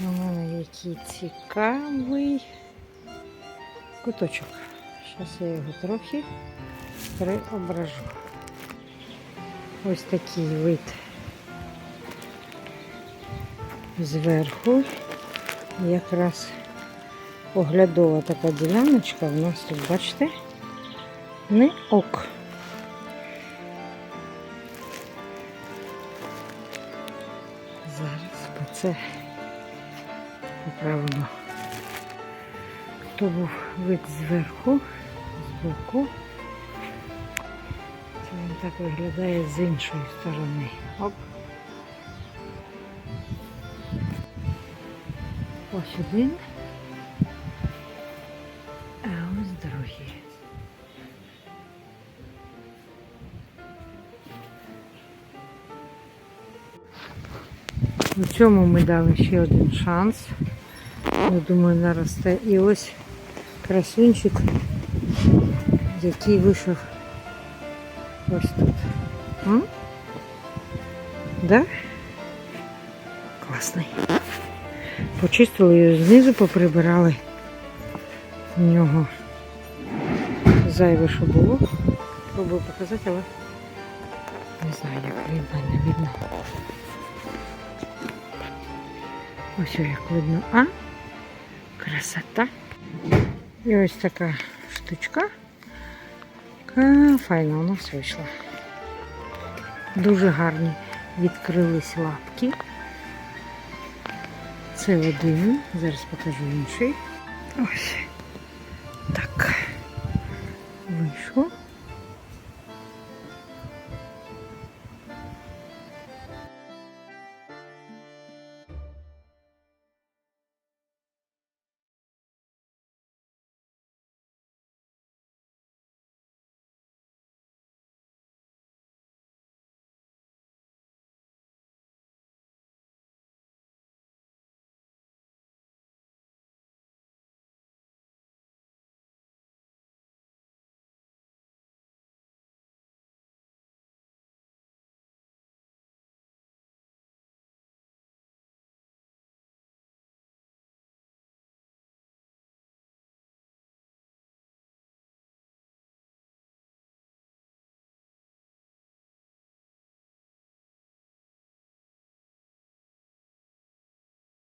Мене який цікавий куточок. Зараз я його трохи преображу. Ось такий вид зверху. Якраз оглядова така діляночка у нас тут, бачите, не ок. Зараз бо це поправимо. То був вид зверху, збоку. Це він так виглядає з іншої сторони. Оп. Ось один. У цьому ми дали ще один шанс. Я думаю, наросте. І ось красунчик, який вийшов ось тут. М? Да? Класний. Почистили її знизу, поприбирали в нього зайве, що було. Пробую показати, але не знаю, як видно, не видно. Ось як видно, а? Красота. І ось така штучка. Файно у нас вийшла. Дуже гарні відкрились лапки. Це один. Зараз покажу інший. Ось